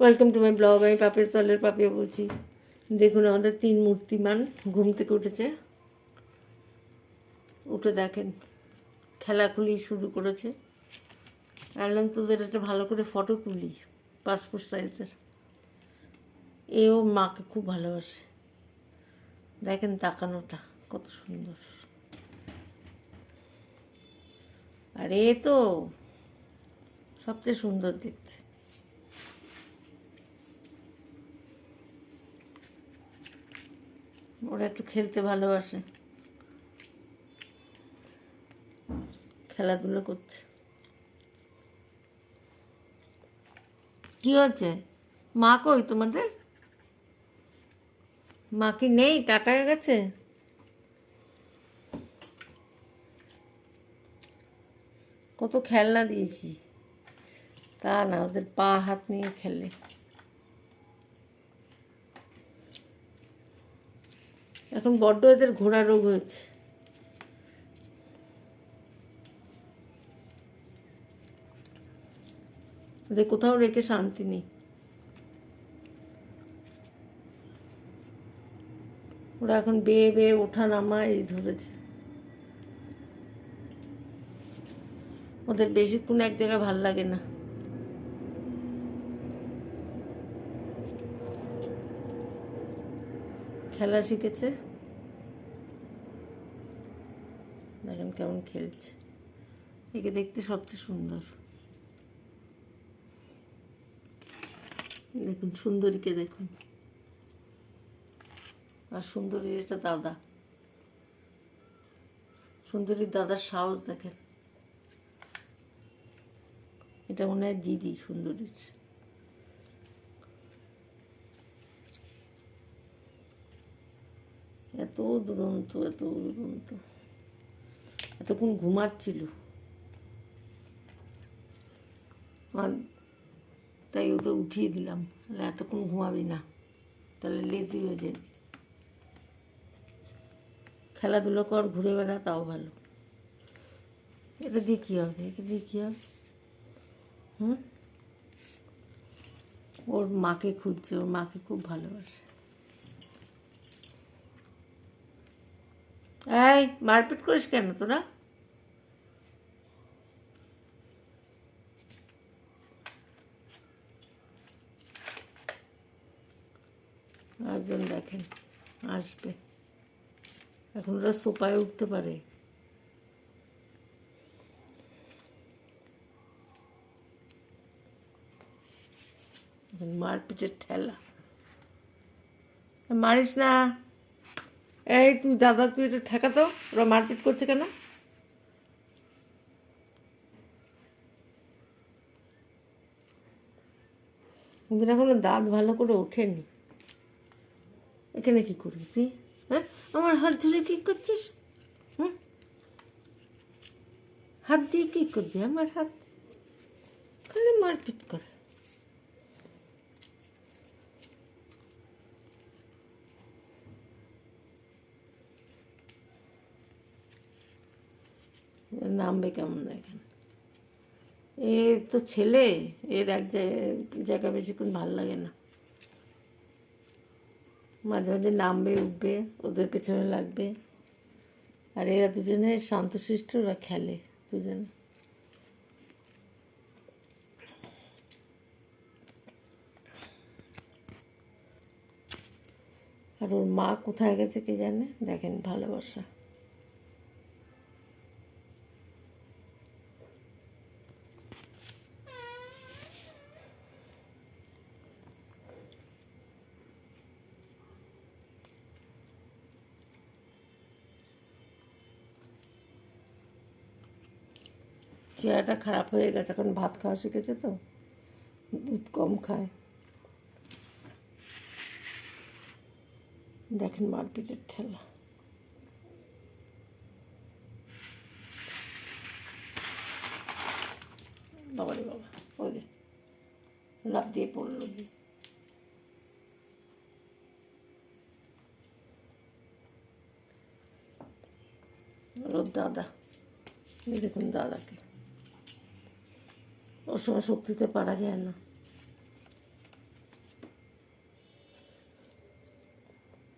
Welcome to my blog আমি পাপিয়া সলের পাপিয়া বলছি। দেখুন, আমাদের তিন মূর্তিমান ঘুম থেকে উঠেছে। উঠে দেখেন খেলাখুলি শুরু করেছে। আনলাম তোদের একটা ভালো করে ফটো তুলি পাসপোর্ট সাইজের এও মাকে খুব ভালোবাসে। দেখেন তাকানোটা, কত সুন্দর। আর এ তো সবচেয়ে সুন্দর দেখতে। ওরা একটু খেলতে ভালোবাসে। খেলাধুলো করছে। কি হচ্ছে মা কই তোমাদের? মা কি নেই? টাটা গেছে? কত খেলনা দিয়েছি। তা না, ওদের পা হাত নিয়ে খেলে। এখন বড্ড এদের ঘোড়া রোগ হয়েছে। ওদের কোথাও রেখে শান্তি নেই। ওরা এখন বেয়ে বেয়ে ওঠা নামা এই ধরেছে। ওদের বেশিক্ষণ এক জায়গায় ভালো লাগে না। খেলা শিখেছে। দেখেন কেমন খেলছে। একে দেখতে সবচেয়ে সুন্দর। দেখুন, সুন্দরীকে দেখুন। আর সুন্দরীর এটা দাদা। সুন্দরীর দাদার সাহস দেখেন। এটা মনে হয় দিদি সুন্দরীর। এত দুরন্ত এত দুরন্ত। এতক্ষণ ঘুমাচ্ছিল। আর তাই ওকে উঠিয়ে দিলাম। এতক্ষণ ঘুমাবি না, তাহলে লেজি হয়ে যাবে। খেলাধুলো কর, ঘুরে বেড়া, তাও ভালো। এটা দিয়ে কী হবে? এটা দিয়ে কী হবে? হুম? ওর মাকে খুঁজছে, ওর মাকে খুব ভালোবাসে। এই, মারপিট করিস কেন তোরা? একজন দেখেন, আসবে। এখন ওরা সোপায় উঠতে পারে। মারপিটের ঠেলা। মারিস না। এই তুই দাদা, তুই একটু ঠেকা তো ওরা মারপিট করছে কেন? এখনও দাঁত ভালো করে ওঠেনি। এখানে কি করবি তুই? হ্যাঁ? আমার হাত ধরে কি করছিস? হুম? হাত দিয়ে কি করবি? আমার হাত খালি মারপিট করে নামবে কেমন দেখেন এ তো ছেলে, এর এক জায়গা বেশিক্ষণ ভালো লাগে না। মাঝে মাঝে নামবে, উঠবে, ওদের পেছনে লাগবে। আর এরা দুজনে শান্তশিষ্ট, ওরা খেলে দুজনে। আর ওর মা কোথায় গেছে কে জানে? দেখেন ভালোবাসা। চেহারাটা খারাপ হয়ে গেছে, এখন ভাত খাওয়া শিখেছে তো, দুধ কম খায়। দেখেন মারপিটের ঠেলা। বাবারে বাবা, ওই লাভ দিয়ে পড়ল। ওর দাদা দেখুন দাদাকে। অসময় শক্তিতে পারা যায় না।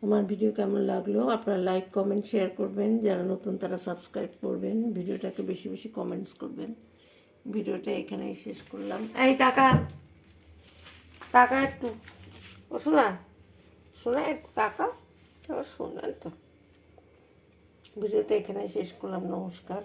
আমার ভিডিও কেমন লাগল? আপনারা লাইক কমেন্ট শেয়ার করবেন। যারা নতুন, তারা সাবস্ক্রাইব করবেন। ভিডিওটাকে বেশি বেশি কমেন্টস করবেন। ভিডিওটা এখানেই শেষ করলাম। এই টাকা টাকা একটু, ও শোনা শোনা একটু টাকা শোনান তো। ভিডিওটা এখানে শেষ করলাম। নমস্কার।